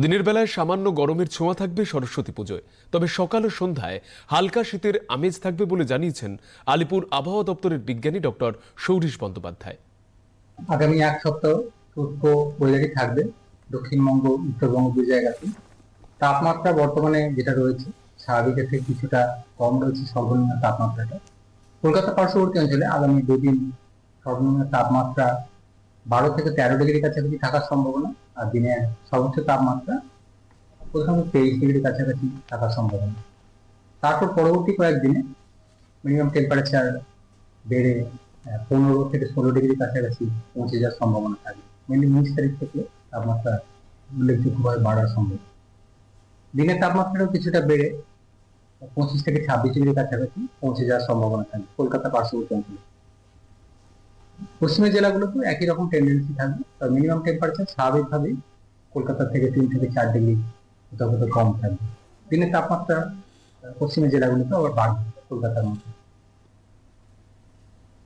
দিনের বেলায় সামান্য গরমের ছোঁয়া থাকবে সরস্বতী পুজোয়। তবে সকাল ও সন্ধ্যায় হালকা শীতের আমেজ থাকবে বলে জানিয়েছেন আলিপুর আবহাওয়া দপ্তরের বিজ্ঞানী ডক্টর সৌরিশ বন্দ্যোপাধ্যায়। আগামী এক সপ্তাহ শুষ্ক ওয়েদারই থাকবে। দক্ষিণবঙ্গ উত্তরবঙ্গ দুই জায়গাতে তাপমাত্রা বর্তমানে যেটা রয়েছে স্বাভাবিকের থেকে কিছুটা কম রয়েছে সর্বনিম্ন তাপমাত্রাটা। কলকাতা পার্শ্ববর্তী অঞ্চলে আগামী দুদিন সর্বনিম্ন তাপমাত্রা বারো থেকে তেরো ডিগ্রি কাছাকাছি থাকার সম্ভাবনা, আর দিনের সর্বোচ্চ তাপমাত্রা প্রথমত তেইশ ডিগ্রি কাছাকাছি থাকার সম্ভাবনা। তারপর পরবর্তী কয়েকদিনে মিনিমাম টেম্পারেচার বেড়ে পনেরো থেকে ষোলো ডিগ্রি কাছাকাছি পৌঁছে যাওয়ার সম্ভাবনা থাকে। মেনলি উনিশ তারিখ থেকে তাপমাত্রা উল্লেখযোগ্যভাবে বাড়ার সম্ভব দিনের তাপমাত্রাও কিছুটা বেড়ে পঁচিশ থেকে ছাব্বিশ ডিগ্রি কাছাকাছি পৌঁছে যাওয়ার সম্ভাবনা থাকে। কলকাতা পার্শ্ববর্তী অঞ্চলে। পশ্চিমের জেলাগুলোতেও একই রকম টেন্ডেন্সি থাকবে। তবে মিনিমাম টেম্পারেচার স্বাভাবিকভাবেই কলকাতা থেকে তিন থেকে চার ডিগ্রি কোথাও কোথাও কম থাকবে। দিনের তাপমাত্রা পশ্চিমের জেলাগুলোতে আবার বাড়বে কলকাতার মতো।